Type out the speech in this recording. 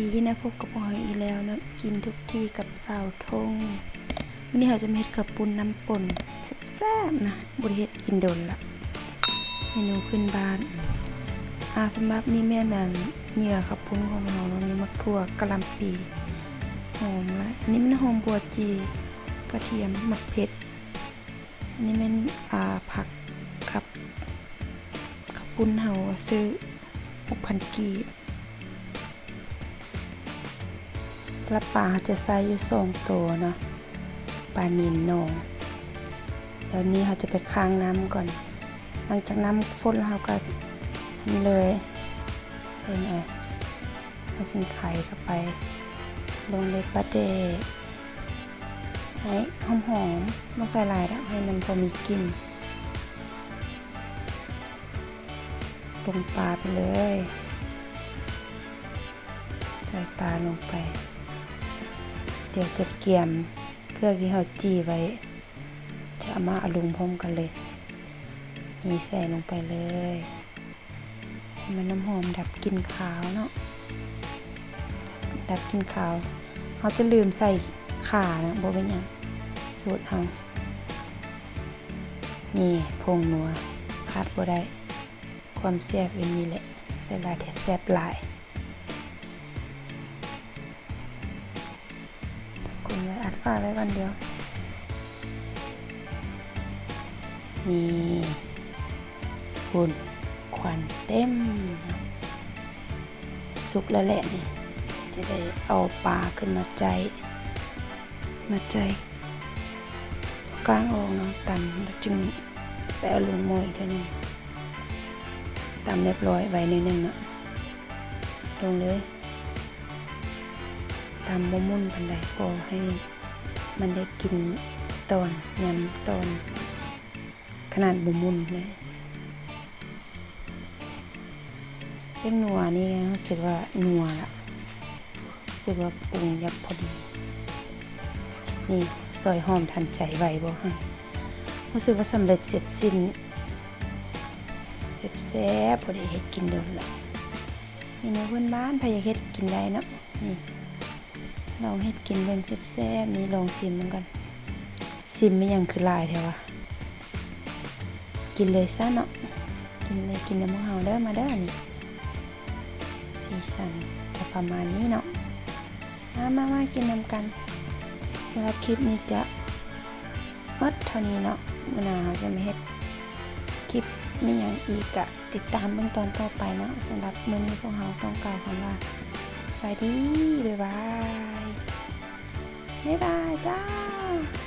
ดีนะพบกับพอยอีแล้วนะกินทุกที่กับสาวทงวันนี้เราจะมาเฮ็ดกับปุนน้ำป่นแซ่บๆนะบริเฮ็ดกินโดนละเมนูขึ้นบ้านอาสำหรับนี่แม่นางเหยื่อขับปุ้นของเราเนาะมีมะกรัวกะหล่ำปีหอมละอันนี้มันหอมบัวจีกระเทียมหมะเผ็ดอันนี้มันอ่าผักกับขับปุ้นเฮาซื้อ6,000กีบ กระปลาจะใส่อยู่สองตัวเนาะปลานินโนงเดี๋ยวนี้เราจะไปค้างน้ำก่อน หลังจากน้ำฝนแล้วเราก็เลยเป็นไงเอาสินไข่เข้าไป ลงเลยปลาเดกให้หอมหอมๆมาใส่ลายแล้วให้มันพอมีกลิ่นลงปลาไปเลย ใส่ปลาลงไป เดี๋ยวจะเกี่ยมเครื่องที่เราจีไว้ จะเอามาอาลงพร้อมกันเลย นี่ใส่ลงไปเลยให้มันน้ำหอมดับกลิ่นขาวเนาะดับกลิ่นขาวเขาจะลืมใส่ข่านะโบเป็นยังสูตรเขานี่พงนัวขาดบ่ได้ ความแซ่บเป็นนี่แหละใส่ลายแถบแซ่บหลาย คุณไว้อัดฟ้าไว้วันเดียว นี่คุณควันเต็ม สุกแล้วแหละนี่ จะได้เอาปลาขึ้นมาใจ มาใจก้างออกเนาะตำแล้วจึงไปเอาลงม้อเทีนึงตำเรียบร้อยไว้ในอยหนึงเนาะลงเลย ตามบ่มุ่นปันใดพอให้มันได้กินตอนยำตอน ขนาดบ่มุ่นเลยเป็นนัวนี่รู้สึกว่านัวละรู้สึกว่าปรุงยับพอดี นี่ซอยหอมทันใจไวบ่ฮะรู้สึกว่าสำเร็จเสร็จสิ้นแซ่บพอดีเฮ็ดกินโดนละนี่เนื้อพื้นบ้านพายาเฮ็ดกินได้เนาะนี่ ลองเฮ็ดกินเบิ่งแซ่บๆนี่ลองชิมมันก่อนชิมไม่ยังคือลายแท้วะกินเลยซะเนาะกินเลยกินน้ำมะเฮาเด้อมาเด้อนี่สีสันก็ประมาณนี้เนาะมามามากินน้ำกันสำหรับคลิปนี้จะหมดเท่านี้เนาะมื้อหน้าเราจะมาเฮ็ดคลิปไม่ยังอีกอะติดตามเบิ่งตอนต่อไปเนาะสำหรับมื้อนี้พวกเราต้องกล่าวคำว่าไปดีบ๊ายบาย 내가 해.